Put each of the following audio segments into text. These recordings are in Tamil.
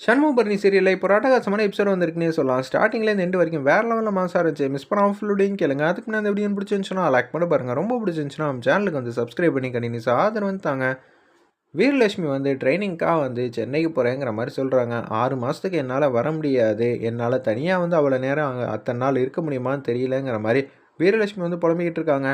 சண்முகபரணி சீரியலில் இப்போ ராட்டகாசமான எபிசோட் வந்திருக்குன்னே சொல்லலாம். ஸ்டார்டிங்லேருந்து எண்டு வரைக்கும் வேறு லெவலில் மாசாக இருந்துச்சு மிஸ் பண்ணாமல் ஃபுல்லுடையும் கேளுங்க. அதுக்கு நான் எப்படி பிடிச்சிருந்துச்சுன்னா லைக் பண்ண பாருங்கள் ரொம்ப பிடிச்சிருந்துச்சுன்னா நம்ம சேனலுக்கு வந்து சப்ஸ்கிரைப் பண்ணி கண்டினியூஸ் ஆதரவு வந்து தாங்க. வீரலட்சுமி வந்து ட்ரைனிங்க்காக வந்து சென்னைக்கு போகிறேங்கிற மாதிரி சொல்கிறாங்க ஆறு மாதத்துக்கு என்னால் வர முடியாது. என்னால் தனியாக வந்து அவ்வளோ நேரம் அங்கே அத்தனை நாள் இருக்க முடியுமான்னு தெரியலங்கிற மாதிரி வீரலட்சுமி வந்து புலம்பிக்கிட்டு இருக்காங்க.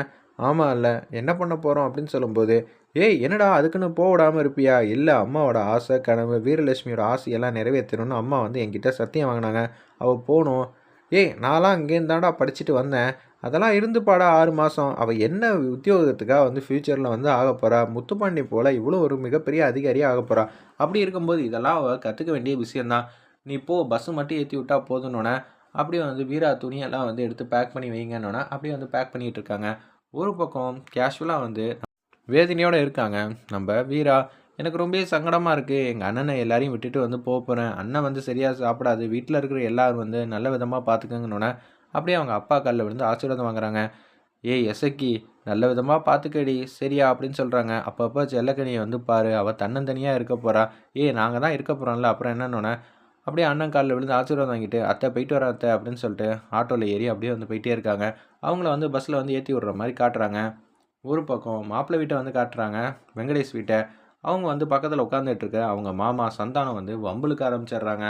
ஆமாம் இல்லை என்ன பண்ண போகிறோம் அப்படின்னு சொல்லும்போது ஏய் என்னடா அதுக்குன்னு போக விடாமல் இருப்பியா? இல்லை அம்மாவோட ஆசை கனவு வீரலட்சுமியோட ஆசையெல்லாம் நிறைவேற்றணும்னு அம்மா வந்து என்கிட்ட சத்தியம் வாங்கினாங்க. அவள் போகணும் ஏய் நான்லாம் அங்கேருந்து படிச்சுட்டு வந்தேன். அதெல்லாம் இருந்துப்பாடா ஆறு மாதம் அவள் என்ன உத்தியோகத்துக்காக வந்து ஃப்யூச்சரில் வந்து ஆக போகிறா முத்துப்பாண்டி போல் இவ்வளோ ஒரு மிகப்பெரிய அதிகாரியாக ஆக போகிறா அப்படி இருக்கும்போது இதெல்லாம் அவள் கற்றுக்க வேண்டிய விஷயந்தான் நீ போ பஸ்ஸு மட்டும் ஏற்றி விட்டா போதுன்னொன்னே அப்படியே வந்து வீரா துணியெல்லாம் வந்து எடுத்து பேக் பண்ணி வைங்கன்னொன்னே அப்படியே வந்து பேக் பண்ணிகிட்டு இருக்காங்க. ஒரு பக்கம் கேஷுவலாக வந்து வேதனையோடு இருக்காங்க. நம்ம வீரா எனக்கு ரொம்ப சங்கடமாக இருக்குது எங்கள் அண்ணனை எல்லாரையும் விட்டுட்டு வந்து போக போகிறேன் அண்ணன் வந்து சரியாக சாப்பிடாது. வீட்டில் இருக்கிற எல்லாரும் வந்து நல்ல விதமாக பார்த்துக்கங்கன்னொன்னே அப்படியே அவங்க அப்பா காலில் விழுந்து ஆசீர்வாதம் வாங்குறாங்க. ஏய் எசக்கி நல்ல விதமாக பார்த்துக்கடி சரியா அப்படின்னு சொல்கிறாங்க அப்பப்போ செல்லக்கனியை வந்து பாரு. அவள் தன்னந்தனியாக இருக்க போகிறா ஏய் நாங்கள் தான் இருக்க போகிறோம்ல அப்புறம் என்னன்னொன்னே அப்படியே அண்ணன் காலில் விழுந்து ஆசீர்வாதம் வாங்கிட்டு அத்தை போயிட்டு வரேன் அத்தை அப்படின்னு சொல்லிட்டு ஆட்டோவில் ஏறி அப்படியே வந்து போயிட்டே இருக்காங்க. அவங்கள வந்து பஸ்ஸில் வந்து ஏற்றி விடுற மாதிரி காட்டுறாங்க. ஒரு பக்கம் மாப்பிள்ளை வீட்டை வந்து காட்டுறாங்க வெங்கடேஷ் வீட்டை. அவங்க வந்து பக்கத்தில் உட்காந்துட்டுருக்க அவங்க மாமா சந்தானம் வந்து வம்புலுக்கு ஆரம்பிச்சிடுறாங்க.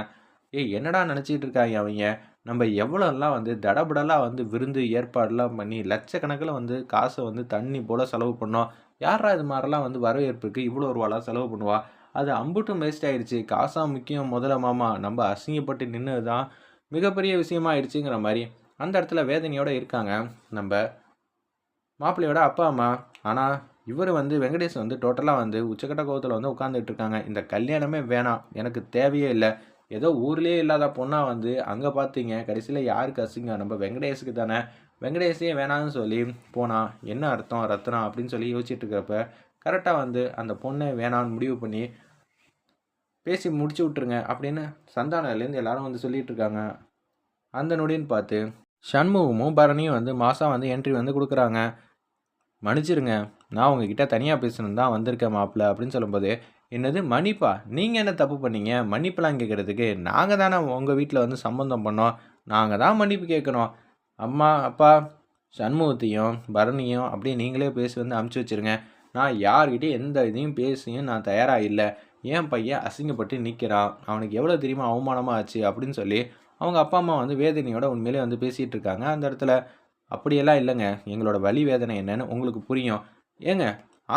ஏய் என்னடா நினச்சிக்கிட்டு இருக்காங்க அவங்க? நம்ம எவ்வளோலாம் வந்து தடபடலாக வந்து விருந்து ஏற்பாடெலாம் பண்ணி லட்சக்கணக்கில் வந்து காசை வந்து தண்ணி போல் செலவு பண்ணோம். யாரா இது மாதிரிலாம் வந்து வரவேற்புக்கு இவ்வளோ ரூபாலாம் செலவு பண்ணுவா? அது அம்புட்டும் வேஸ்ட் ஆகிடுச்சு காசாக முக்கியம் முதல்ல மாமா. நம்ம அசிங்கப்பட்டு நின்று தான் மிகப்பெரிய விஷயமா ஆயிடுச்சுங்கிற மாதிரி அந்த இடத்துல வேதனையோடு இருக்காங்க. நம்ம மாப்பிள்ளையோட அப்பா அம்மா. ஆனால் இவர் வந்து வெங்கடேஷ் வந்து டோட்டலாக வந்து உச்சக்கட்ட கோவத்தில் வந்து உட்காந்துட்டு இருக்காங்க. இந்த கல்யாணமே வேணாம். எனக்கு தேவையே இல்லை. ஏதோ ஊர்லேயே இல்லாத பொண்ணாக வந்து அங்கே பார்த்தீங்க கடைசியில் யாருக்கு அசிங்க நம்ம வெங்கடேஷுக்கு தானே. வெங்கடேஷே வேணாம்னு சொல்லி போனால் என்ன அர்த்தம் ரத்னம் அப்படின்னு சொல்லி யோசிச்சுட்டு இருக்கிறப்ப கரெக்டாக வந்து அந்த பொண்ணை வேணான்னு முடிவு பண்ணி பேசி முடிச்சு விட்ருங்க அப்படின்னு சந்தானிலேருந்து எல்லாரும் வந்து சொல்லிட்டு இருக்காங்க. அந்த நொடின்னு பார்த்து சண்முகமும் பரணியும் வந்து மாதம் வந்து என்ட்ரி வந்து கொடுக்குறாங்க. மன்னிச்சிருங்க. நான் உங்ககிட்ட தனியாக பேசணும் தான் வந்திருக்கேன் மாப்பிள்ள அப்படின்னு சொல்லும்போது என்னது மன்னிப்பா? நீங்கள் என்ன தப்பு பண்ணீங்க? மன்னிப்பெல்லாம் கேட்குறதுக்கு நாங்கள் தானே உங்கள் வீட்டில் வந்து சம்மந்தம் பண்ணோம். நாங்கள் தான் மன்னிப்பு கேட்கணும். அம்மா அப்பா சண்முகத்தையும் பரணியும் அப்படியே நீங்களே பேசி வந்து அமுச்சு வச்சுருங்க. நான் யார்கிட்டையும் எந்த இதையும் பேசியும் நான் தயாராக இல்லை. என் பையன் அசிங்கப்பட்டு நிற்கிறான் அவனுக்கு எவ்வளோ தெரியுமா அவமானமாக ஆச்சு அப்படின்னு சொல்லி அவங்க அப்பா அம்மா வந்து வேதனையோட உண்மையிலே வந்து பேசிகிட்டு இருக்காங்க. அந்த இடத்துல அப்படியெல்லாம் இல்லைங்க. எங்களோட வலி வேதனை என்னன்னு உங்களுக்கு புரியும். ஏங்க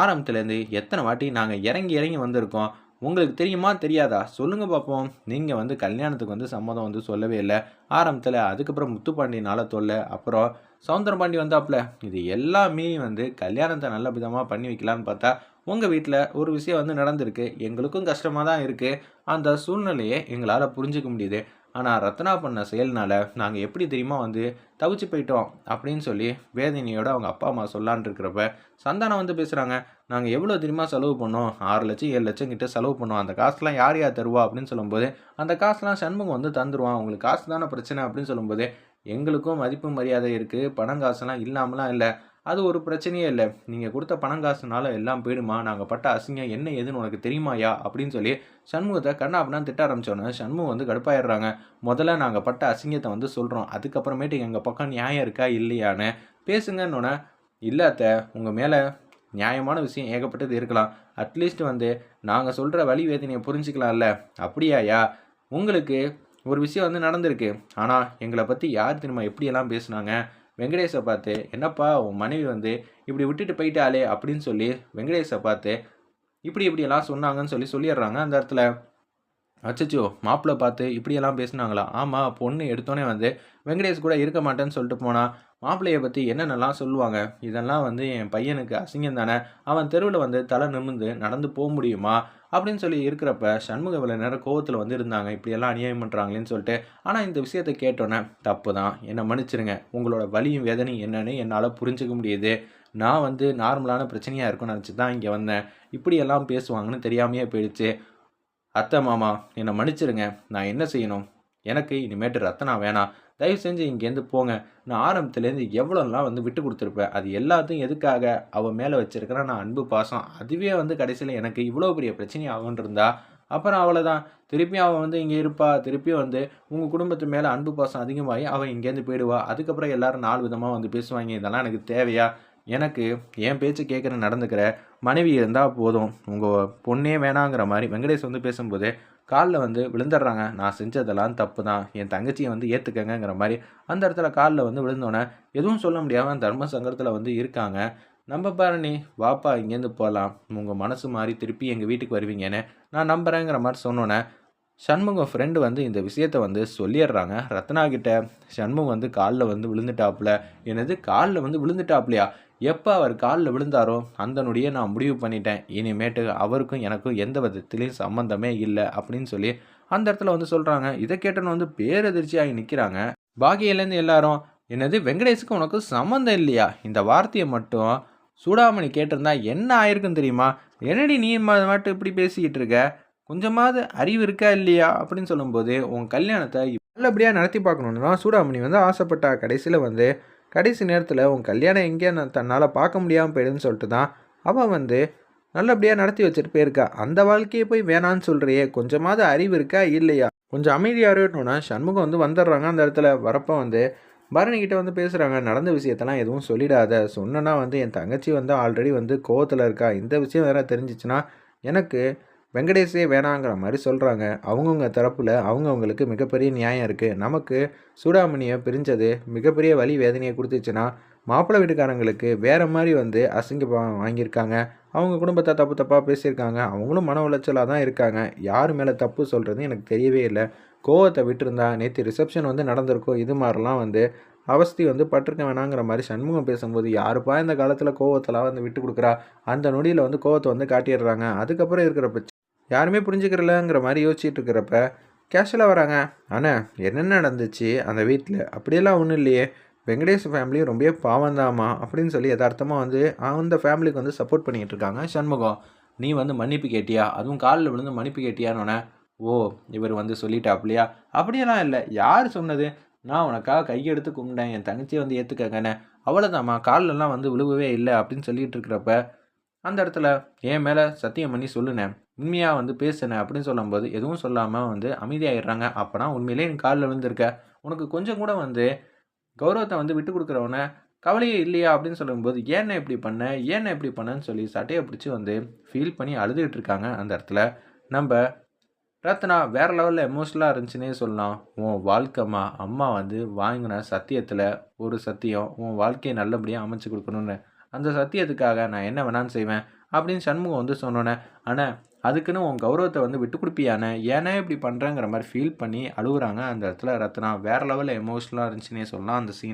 ஆரம்பத்துலேருந்து எத்தனை வாட்டி நாங்கள் இறங்கி இறங்கி வந்திருக்கோம்? உங்களுக்கு தெரியுமா தெரியாதா? சொல்லுங்கள் பார்ப்போம் நீங்கள் வந்து கல்யாணத்துக்கு வந்து சம்மதம் வந்து சொல்லவே இல்லை. ஆரம்பத்தில் அதுக்கப்புறம் முத்துப்பாண்டியனால தொல்லை அப்புறம் சவுந்தரபாண்டி வந்தாப்புல. இது எல்லாமே வந்து கல்யாணத்தை நல்ல விதமாக பண்ணி வைக்கலான்னு பார்த்தா உங்கள் வீட்டில் ஒரு விஷயம் வந்து நடந்திருக்கு. எங்களுக்கும் கஷ்டமாக தான் இருக்குது அந்த சூழ்நிலையை எங்களால் புரிஞ்சிக்க முடியுது. ஆனால் ரத்னா பண்ண செயல்னால் நாங்கள் எப்படி தெரியுமா வந்து தவிச்சு போயிட்டோம் அப்படின்னு சொல்லி வேதினியோட அவங்க அப்பா அம்மா சொல்லான் இருக்கிறப்ப சந்தானம் வந்து பேசுகிறாங்க நாங்கள் எவ்வளோ தெரியுமா செலவு பண்ணோம்? ஆறு லட்சம் ஏழு லட்சம் கிட்ட செலவு பண்ணோம். அந்த காசுலாம் யார் யார் தருவா அப்படின்னு சொல்லும்போது அந்த காசுலாம் சண்முகம் வந்து தந்துடுவான் உங்களுக்கு காசு தானே பிரச்சனை அப்படின்னு சொல்லும்போது எங்களுக்கும் மதிப்பு மரியாதை இருக்குது பணம் காசுலாம் இல்லாமலாம் இல்லை. அது ஒரு பிரச்சனையே இல்லை. நீங்கள் கொடுத்த பணம் காசுனால எல்லாம் போயிடுமா? நாங்கள் பட்ட அசிங்கம் என்ன ஏதுன்னு உனக்கு தெரியுமாயா? அப்படின்னு சொல்லி சண்முகத்தை கண்ணாப்பினா திட்ட ஆரம்பிச்சோன்னே சண்முகம் வந்து கடுப்பாயிடுறாங்க. முதல்ல நாங்கள் பட்ட அசிங்கத்தை வந்து சொல்கிறோம் அதுக்கப்புறமேட்டு எங்கள் பக்கம் நியாயம் இருக்கா இல்லையான்னு பேசுங்கன்னொன்னே இல்லாத்த உங்கள் மேலே நியாயமான விஷயம் ஏகப்பட்டது இருக்கலாம். அட்லீஸ்ட் வந்து நாங்கள் சொல்கிற வழி வேதனையை புரிஞ்சுக்கலாம்ல. அப்படியாயா உங்களுக்கு ஒரு விஷயம் வந்து நடந்திருக்கு. ஆனால் எங்களை பற்றி யார் திரும்ப எப்படியெல்லாம் பேசுனாங்க? வெங்கடேஷை பார்த்து என்னப்பா உன் மனைவி வந்து இப்படி விட்டுட்டு போயிட்டாலே அப்படின்னு சொல்லி வெங்கடேஷை பார்த்து இப்படி இப்படியெல்லாம் சொன்னாங்கன்னு சொல்லி சொல்லிடுறாங்க அந்த இடத்துல. அச்சச்சோ மாப்பிள்ளை பார்த்து இப்படியெல்லாம் பேசுனாங்களா? ஆமாம் பொண்ணு எடுத்தோன்னே வந்து வெங்கடேஷ் கூட இருக்க மாட்டேன்னு சொல்லிட்டு போனால் மாப்பிள்ளையை பற்றி என்னென்னலாம் சொல்லுவாங்க? இதெல்லாம் வந்து என் பையனுக்கு அசிங்கம் தானே? அவன் தெருவில் வந்து தலை நிமிந்து நடந்து போக முடியுமா? அப்படின்னு சொல்லி இருக்கிறப்ப சண்முக இவ்வளோ கோவத்தில் வந்து இருந்தாங்க. இப்படியெல்லாம் அநியாயம் பண்ணுறாங்களேன்னு சொல்லிட்டு. ஆனால் இந்த விஷயத்தை கேட்டோன்னே தப்பு தான் என்னை மன்னிச்சிருங்க. உங்களோட வலியும் வேதனையும் என்னன்னு என்னால் புரிஞ்சுக்க முடியுது. நான் வந்து நார்மலான பிரச்சனையாக இருக்கும்னு நினச்சி தான் இங்கே வந்தேன். இப்படியெல்லாம் பேசுவாங்கன்னு தெரியாமையே போயிடுச்சு. அத்தை மாமா என்னை மன்னிச்சிருங்க. நான் என்ன செய்யணும்? எனக்கு இனிமேட்டு ரத்தனா வேணாம். தயவு செஞ்சு இங்கேருந்து போங்க. நான் ஆரம்பத்துலேருந்து எவ்வளோலாம் வந்து விட்டு கொடுத்துருப்பேன்? அது எல்லாத்தையும் எதுக்காக? அவள் மேலே வச்சுருக்கிறேன் நான் அன்பு பாசம். அதுவே வந்து கடைசியில் எனக்கு இவ்வளோ பெரிய பிரச்சனை ஆகும்னு இருந்தா அப்புறம் அவ்வளோதான் திருப்பியும் அவள் வந்து இங்கே இருப்பா. திருப்பியும் வந்து உங்கள் குடும்பத்து மேலே அன்பு பாசம் அதிகமாகி அவள் இங்கேருந்து போயிடுவா. அதுக்கப்புறம் எல்லாரும் நாலு விதமாக வந்து பேசுவாங்க. இதெல்லாம் எனக்கு தேவையா? எனக்கு என் பேச்சு கேட்குற நடந்துக்கிற மனைவி இருந்தால் போதும். உங்கள் பொண்ணே வேணாங்கிற மாதிரி வெங்கடேஷ் வந்து பேசும்போது காலில் வந்து விழுந்துடுறாங்க. நான் செஞ்சதெல்லாம் தப்பு தான் என் தங்கச்சியை வந்து ஏற்றுக்கங்கிற மாதிரி அந்த இடத்துல காலில் வந்து விழுந்தோன்னே எதுவும் சொல்ல முடியாமல் தர்ம சங்கடத்தில் வந்து இருக்காங்க. நம்ம பாரணி வாப்பா இங்கேருந்து போகலாம் உங்கள் மனசு மாதிரி திருப்பி எங்கள் வீட்டுக்கு வருவீங்கன்னு நான் நம்புகிறேங்கிற மாதிரி சொன்னோன்னே சண்முகம் ஃப்ரெண்டு வந்து இந்த விஷயத்த வந்து சொல்லிடுறாங்க. ரத்னா கிட்ட சண்முகம் வந்து காலில் வந்து விழுந்துட்டாப்புல. என்னது காலில் வந்து விழுந்துட்டாப்லையா எப்போ அவர் காலில் விழுந்தாரோ அந்தனுடைய நான் முடிவு பண்ணிட்டேன். இனிமேட்டு அவருக்கும் எனக்கும் எந்த விதத்துலேயும் சம்மந்தமே இல்லை அப்படின்னு சொல்லி அந்த இடத்துல வந்து சொல்கிறாங்க இதை கேட்டோன்னு வந்து பேரதிர்ச்சியாகி நிற்கிறாங்க பாகியிலேருந்து எல்லாரும் என்னது வெங்கடேஷுக்கு உனக்கு சம்மந்தம் இல்லையா? இந்த வார்த்தையை மட்டும் சூடாமணி கேட்டிருந்தா என்ன ஆயிருக்குன்னு தெரியுமா? என்னடி நீ மட்டும் இப்படி பேசிக்கிட்டு இருக்க? கொஞ்சமாவது அறிவு இருக்கா இல்லையா அப்படின்னு சொல்லும்போது உன் கல்யாணத்தை நல்லபடியாக நடத்தி பார்க்கணுன்னு தான் சூடாமணி வந்து ஆசைப்பட்டா. கடைசியில் வந்து கடைசி நேரத்தில் உன் கல்யாணம் எங்கேயே நான் தன்னால் பார்க்க முடியாமல் போயிடுன்னு சொல்லிட்டு தான் அவன் வந்து நல்லபடியாக நடத்தி வச்சுட்டு போயிருக்கா. அந்த வாழ்க்கையை போய் வேணான்னு சொல்கிறியே கொஞ்சமாவது அறிவு இருக்கா இல்லையா? கொஞ்சம் அமைதியாக இருக்கணும்னா சண்முகம் வந்து வந்துடுறாங்க அந்த இடத்துல. வரப்போ வந்து பரணிக்கிட்ட வந்து பேசுகிறாங்க நடந்த விஷயத்தெல்லாம் எதுவும் சொல்லிடாத. சொன்னனா வந்து என் தங்கச்சி வந்து ஆல்ரெடி வந்து கோவத்தில் இருக்கா. இந்த விஷயம் வேறு தெரிஞ்சிச்சுன்னா எனக்கு வெங்கடேஷே வேணாங்கிற மாதிரி சொல்கிறாங்க அவங்கவுங்க தரப்பில் அவங்கவுங்களுக்கு மிகப்பெரிய நியாயம் இருக்குது நமக்கு சூடாமணியை பிரிஞ்சது மிகப்பெரிய வழி வேதனையை கொடுத்துச்சுன்னா மாப்பிள்ளை வீட்டுக்காரங்களுக்கு வேறு மாதிரி வந்து அசிங்க வாங்கியிருக்காங்க. அவங்க குடும்பத்தை தப்பு தப்பாக பேசியிருக்காங்க. அவங்களும் மன உளைச்சலாக தான் இருக்காங்க. யார் மேலே தப்பு சொல்கிறது எனக்கு தெரியவே இல்லை. கோவத்தை விட்டுருந்தா நேற்று ரிசப்ஷன் வந்து நடந்திருக்கோ இது மாதிரிலாம் வந்து அவஸ்தி வந்து பட்டிருக்க வேணாங்கிற மாதிரி சண்முகம் பேசும்போது யாருப்பா இந்த காலத்தில் கோவத்தெல்லாம் வந்து விட்டு கொடுக்குறா? அந்த நொடியில் வந்து கோவத்தை வந்து காட்டிடுறாங்க. அதுக்கப்புறம் இருக்கிற பிரச்சனை யாருமே புரிஞ்சுக்கிறலங்கிற மாதிரி யோசிச்சுட்டு இருக்கிறப்ப கேஷுவலாக வராங்க. ஆனால் என்னென்ன நடந்துச்சு? அந்த வீட்டில் அப்படியெல்லாம் ஒன்றும் இல்லையே. வெங்கடேஷ் ஃபேமிலியும் ரொம்ப பாவந்தாமா அப்படின்னு சொல்லி யதார்த்தமாக வந்து அந்த ஃபேமிலிக்கு வந்து சப்போர்ட் பண்ணிகிட்டு இருக்காங்க சண்முகம். நீ வந்து மன்னிப்பு கேட்டியா? அதுவும் காலில் விழுந்து மன்னிப்பு கேட்டியான்னு? ஓ இவர் வந்து சொல்லிட்டாப்லையா? அப்படியெல்லாம் இல்லை. யார் சொன்னது? நான் உனக்காக கையெடுத்து கும்பிட்டேன். என் தங்கச்சியை வந்து ஏற்றுக்கங்கண்ணே அவ்வளோதாம்மா காலிலலாம் வந்து விழுவவே இல்லை அப்படின்னு சொல்லிகிட்டு இருக்கிறப்ப அந்த இடத்துல என் மேலே சத்தியம் பண்ணி சொல்லுனேன் உண்மையாக வந்து பேசுனேன் அப்படின்னு சொல்லும்போது எதுவும் சொல்லாமல் வந்து அமைதியாகிடுறாங்க அப்போனா உண்மையிலே என் காலில் விழுந்திருக்க. உனக்கு கொஞ்சம் கூட வந்து கௌரவத்தை வந்து விட்டு கொடுக்குறவன கவலையே இல்லையா அப்படின்னு சொல்லும்போது ஏன்னா இப்படி பண்ண? ஏன்னா இப்படி பண்ணேன்னு சொல்லி சட்டையை பிடிச்சி வந்து ஃபீல் பண்ணி அழுதுகிட்டு இருக்காங்க அந்த இடத்துல. நம்ம ரத்னா வேறு லெவலில் எமோஷ்னலாக இருந்துச்சுன்னே சொல்லலாம். உன் வாழ்க்கைம்மா அம்மா வந்து வாங்கின சத்தியத்தில் ஒரு சத்தியம் உன் வாழ்க்கையை நல்லபடியாக அமைச்சு கொடுக்கணுன்னு அந்த சத்தியத்துக்காக நான் என்ன வேணான்னு செய்வேன். அப்படின்னு சண்முகம் வந்து சொன்னோன்னே ஆனால் அதுக்குன்னு உன் கௌரவத்தை வந்து விட்டு கொடுப்பியானே? ஏன்னா இப்படி பண்ணுறேங்கிற மாதிரி ஃபீல் பண்ணி அழுகுறாங்க அந்த இடத்துல ரத்னா. வேறு லெவலில் எமோஷ்னலாக இருந்துச்சுன்னே சொல்லலாம் அந்த சீன்